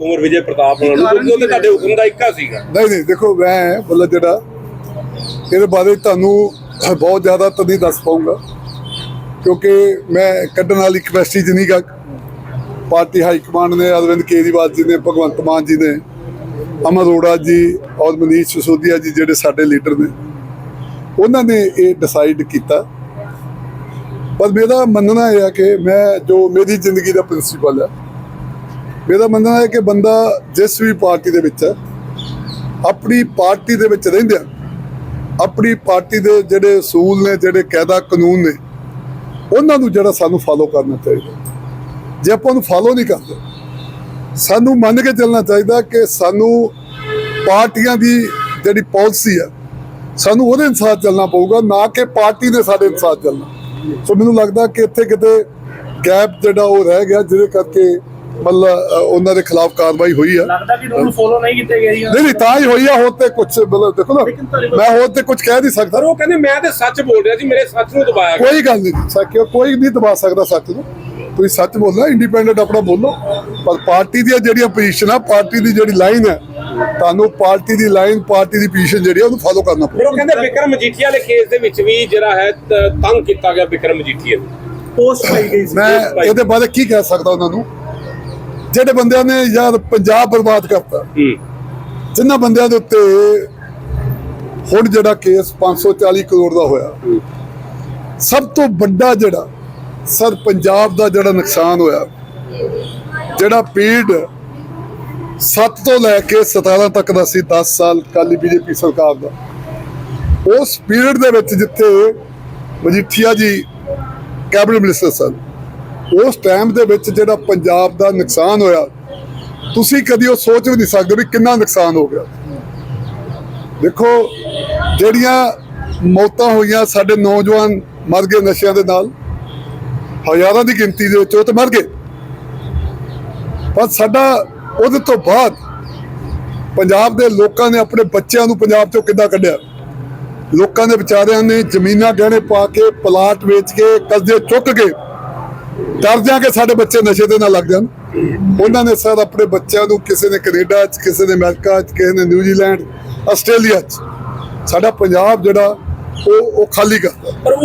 ਕੁਮਰ ਵਿਜੇ ਪ੍ਰਤਾਪ ਨਾਲ ਕਿਉਂਕਿ ਉਹ ਤੇ ਤੁਹਾਡੇ ਹੁਕਮ ਦਾ ਇੱਕਾ ਸੀਗਾ। ਨਹੀਂ ਨਹੀਂ ਦੇਖੋ ਮੈਂ ਮਤਲਬ ਜਿਹੜਾ ਇਹਦੇ ਬਾਰੇ ਤੁਹਾਨੂੰ ਬਹੁਤ ਜ਼ਿਆਦਾ ਤਾਂ ਨਹੀਂ ਦੱਸ ਪਾਉਂਗਾ ਕਿਉਂਕਿ ਮੈਂ ਕੱਢਣ ਵਾਲੀ ਕਪੈਸਿਟੀ 'ਚ ਨਹੀਂ ਗਾ ਪਾਰਟੀ ਹਾਈ ਕਮਾਂਡ ਨੇ ਅਰਵਿੰਦ ਕੇਜਰੀਵਾਲ ਜੀ ਨੇ ਭਗਵੰਤ ਮਾਨ ਜੀ ਨੇ ਅਮਰ ਅਰੋੜਾ ਜੀ ਔਰ ਮਨੀਸ਼ ਸਿਸੋਦੀਆ ਜੀ ਜਿਹੜੇ ਸਾਡੇ ਲੀਡਰ ਨੇ ਉਹਨਾਂ ਨੇ ਇਹ ਡਿਸਾਈਡ ਕੀਤਾ। ਪਰ ਮੇਰਾ ਮੰਨਣਾ ਇਹ ਹੈ ਕਿ ਮੈਂ ਜੋ ਮੇਰੀ ਜ਼ਿੰਦਗੀ ਦਾ ਪ੍ਰਿੰਸੀਪਲ ਹੈ ਮੇਰਾ ਮੰਨਣਾ ਹੈ ਕਿ ਬੰਦਾ ਜਿਸ ਵੀ ਪਾਰਟੀ ਦੇ ਵਿੱਚ ਹੈ, ਆਪਣੀ ਪਾਰਟੀ ਦੇ ਵਿੱਚ ਰਹਿੰਦਿਆਂ ਆਪਣੀ ਪਾਰਟੀ ਦੇ ਜਿਹੜੇ ਅਸੂਲ ਨੇ, ਜਿਹੜੇ ਕਾਇਦਾ ਕਾਨੂੰਨ ਨੇ, ਉਹਨਾਂ ਨੂੰ ਜਿਹੜਾ ਸਾਨੂੰ ਫਾਲੋ ਕਰਨਾ ਚਾਹੀਦਾ ਜੇ ਆਪਾਂ ਉਹਨੂੰ ਫਾਲੋ ਨਹੀਂ ਕਰਦੇ, ਸਾਨੂੰ ਮੰਨ ਕੇ ਚੱਲਣਾ ਚਾਹੀਦਾ ਕਿ ਸਾਨੂੰ ਪਾਰਟੀਆਂ ਦੀ ਜਿਹੜੀ ਪਾਲਿਸੀ ਆ ਸਾਨੂੰ ਉਹਦੇ ਅਨੁਸਾਰ ਚੱਲਣਾ ਪਊਗਾ, ਨਾ ਕਿ ਪਾਰਟੀ ਦੇ ਸਾਡੇ ਅਨੁਸਾਰ ਚੱਲਣਾ। ਸੋ ਮੈਨੂੰ ਲੱਗਦਾ ਕਿ ਇੱਥੇ ਕਿਤੇ ਗੈਪ ਜਿਹੜਾ ਉਹ ਰਹਿ ਗਿਆ, ਜਿਹਦੇ ਕਰਕੇ ਮਤਲਬ ਉਹਨਾਂ ਦੇ ਖਿਲਾਫ ਕਾਰਵਾਈ ਹੋਈ ਆ। ਲੱਗਦਾ ਕਿ ਰੂਲ ਫੋਲੋ ਨਹੀਂ ਕੀਤੇ ਗਏ ਜੀ ਨਹੀਂ ਨਹੀਂ ਤਾਂ ਹੀ ਹੋਈ ਆ ਹੋਰ ਤੇ ਕੁਝ ਮਤਲਬ ਦੇਖੋ ਨਾ ਮੈਂ ਹੋਰ ਤੇ ਕੁਝ ਕਹਿ ਨਹੀਂ ਸਕਦਾ। ਉਹ ਕਹਿੰਦੇ ਮੈਂ ਤੇ ਸੱਚ ਬੋਲ ਰਿਹਾ ਸੀ ਮੇਰੇ ਸੱਚ ਨੂੰ ਦਬਾਇਆ ਕੋਈ ਗੱਲ ਨਹੀਂ ਸੱਚ ਕੋਈ ਨਹੀਂ ਦਬਾ ਸਕਦਾ ਸੱਚ ਨੂੰ। ਤੁਸੀਂ ਸੱਚ ਬੋਲਣਾ ਇੰਡੀਪੈਂਡੈਂਟ ਆਪਣਾ ਬੋਲੋ। ਪਰ ਪਾਰਟੀ ਦੀਆਂ ਜਿਹੜੀਆਂ ਪੋਜੀਸ਼ਨ ਆ ਪਾਰਟੀ ਦੀ ਜਿਹੜੀ ਲਾਈਨ ਹੈ ਤੁਹਾਨੂੰ ਪਾਰਟੀ ਦੀ ਲਾਈਨ ਪਾਰਟੀ ਦੀ ਪੋਜੀਸ਼ਨ ਜਿਹੜੀ ਆ ਉਹਨੂੰ ਫਾਲੋ ਕਰਨਾ ਫਿਰ ਉਹ ਕਹਿੰਦੇ ਵਿਕਰਮ ਮਜੀਠੀਆ ਵਾਲੇ ਕੇਸ ਦੇ ਵਿੱਚ ਵੀ ਜਿਹੜਾ ਹੈ ਤੰਗ ਕੀਤਾ ਗਿਆ ਵਿਕਰਮ ਮਜੀਠੀਆ ਨੂੰ। ਪੋਸਟ ਪਾਈ ਗਈ ਸੀ ਮੈਂ ਇਹਦੇ ਬਾਰੇ ਕੀ ਕਹਿ ਸਕਦਾ ਉਹਨਾਂ ਨੂੰ? ਜਿਹੜੇ ਬੰਦਿਆਂ ਨੇ ਯਾਰ ਪੰਜਾਬ ਬਰਬਾਦ ਕਰਤਾ ਜਿਨ੍ਹਾਂ ਬੰਦਿਆਂ ਦੇ ਉੱਤੇ ਹੁਣ ਜਿਹੜਾ ਕੇਸ 540 ਕਰੋੜ ਦਾ ਹੋਇਆ ਸਭ ਤੋਂ ਵੱਡਾ ਜਿਹੜਾ ਸਰ ਪੰਜਾਬ ਦਾ ਜਿਹੜਾ ਨੁਕਸਾਨ ਹੋਇਆ ਜਿਹੜਾ ਪੀੜ 7 ਤੋਂ ਲੈ ਕੇ 17 ਤੱਕ ਦਾ ਸੀ 10 ਸਾਲ ਕਾਲੀ ਬੀਜੇਪੀ ਸਰਕਾਰ ਦਾ। ਉਸ ਪੀਰੀਅਡ ਦੇ ਵਿੱਚ ਜਿੱਥੇ ਮਜੀਠੀਆ ਜੀ ਕੈਬਨਿਟ ਮਿਨਿਸਟਰ ਸਨ ਉਸ ਟਾਈਮ ਦੇ ਵਿੱਚ ਜਿਹੜਾ ਪੰਜਾਬ ਦਾ ਨੁਕਸਾਨ ਹੋਇਆ, ਤੁਸੀਂ ਕਦੀ ਉਹ ਸੋਚ ਵੀ ਨਹੀਂ ਸਕਦੇ ਵੀ ਕਿੰਨਾ ਨੁਕਸਾਨ ਹੋ ਗਿਆ। ਦੇਖੋ, ਜਿਹੜੀਆਂ ਮੌਤਾਂ ਹੋਈਆਂ ਸਾਡੇ ਨੌਜਵਾਨ ਮਰ ਗਏ ਨਸ਼ਿਆਂ ਦੇ ਨਾਲ, ਹਜ਼ਾਰਾਂ ਦੀ ਗਿਣਤੀ ਦੇ ਵਿੱਚ ਉਹ ਤੇ ਮਰ ਗਏ। ਪਰ ਸਾਡਾ ਉਹਦੇ ਤੋਂ ਬਾਅਦ ਪੰਜਾਬ ਦੇ ਲੋਕਾਂ ਨੇ ਆਪਣੇ ਬੱਚਿਆਂ ਨੂੰ ਪੰਜਾਬ ਚੋਂ ਕਿੱਦਾਂ ਕੱਢਿਆ? ਲੋਕਾਂ ਦੇ ਵਿਚਾਰਿਆਂ ਨੇ ਜ਼ਮੀਨਾਂ ਗਹਿਣੇ ਪਾ ਕੇ, ਪਲਾਟ ਵੇਚ ਕੇ, ਕਰਜ਼ੇ ਚੁੱਕ ਕੇ ਡਰ ਜਾ ਕੇ ਸਾਡੇ ਬੱਚੇ ਨਸ਼ੇ ਦੇ ਨਾਲ ਲੱਗ ਜਾਣ। ਉਹਨਾਂ ਨੇ ਸਰ ਆਪਣੇ ਬੱਚਿਆਂ ਨੂੰ ਕਿਸੇ ਨੇ ਕੈਨੇਡਾ ਚ, ਕਿਸੇ ਨੇ ਅਮਰੀਕਾ ਚ, ਕਿਸੇ ਨੇ ਨਿਊਜ਼ੀਲੈਂਡ, ਆਸਟ੍ਰੇਲੀਆ ਚ, ਸਾਡਾ ਪੰਜਾਬ ਜਿਹੜਾ ਉਹ ਉਹ ਖਾਲੀ ਕਰਦਾ। ਪਰ ਉਹ